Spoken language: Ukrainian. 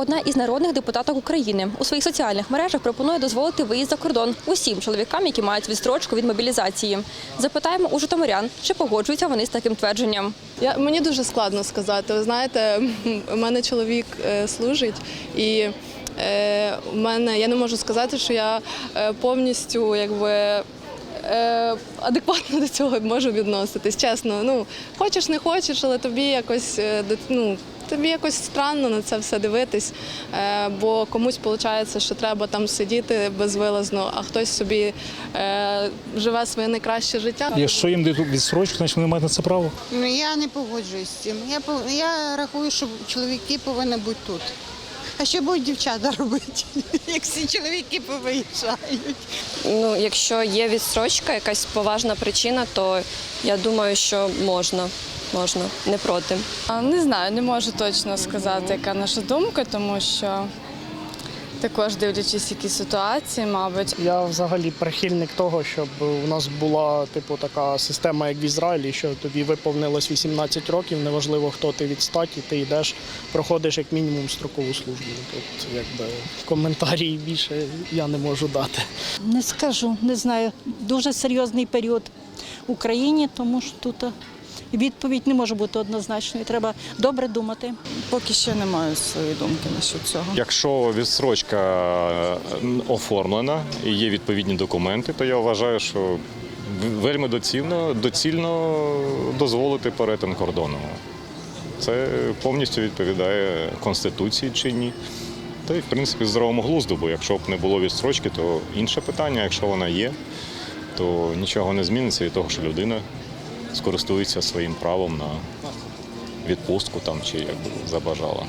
одна із народних депутаток України. У своїх соціальних мережах пропонує дозволити виїзд за кордон усім чоловікам, які мають відстрочку від мобілізації. Запитаємо у житомирян, чи погоджуються вони з таким твердженням. Я, мені дуже складно сказати. Ви знаєте, у мене чоловік е, служить, і е, у мене я не можу сказати, що я е, повністю якби. Е, Адекватно до цього можу відноситись, чесно. Ну хочеш, не хочеш, але тобі якось е, ну, тобі якось странно на це все дивитись. Е, бо комусь виходить, що треба там сидіти безвилазно, а хтось собі е, живе своє найкраще життя. Якщо їм дають відсрочку, значить вони мають на це право. Ну, я не погоджуюсь з цим. Я, я рахую, що чоловіки повинні бути тут. А що будуть дівчата робити, як всі чоловіки повиїжджають? Ну, якщо є відстрочка, якась поважна причина, то я думаю, що можна. Можна, не проти. А, Не знаю, не можу точно сказати, яка наша думка, тому що також дивлячись які ситуації, мабуть. Я взагалі прихильник того, щоб у нас була типу така система, як в Ізраїлі, що тобі виповнилось 18 років, неважливо хто ти від статі, ти йдеш, проходиш як мінімум строкову службу. Тут якби коментарі більше я не можу дати. Не скажу, не знаю. Дуже серйозний період в Україні, тому що тут е, відповідь не може бути однозначною. Треба добре думати. Поки що не маю своєї думки насчет цього. Якщо відстрочка е, оформлена і є відповідні документи, то я вважаю, що вельми доцільно, доцільно дозволити перетин кордону. Це повністю відповідає Конституції чи ні. Та й в принципі здоровому глузду, бо якщо б не було відстрочки, то інше питання, якщо вона є, то нічого не зміниться від того, що людина скористується своїм правом на відпустку там чи як би забажала.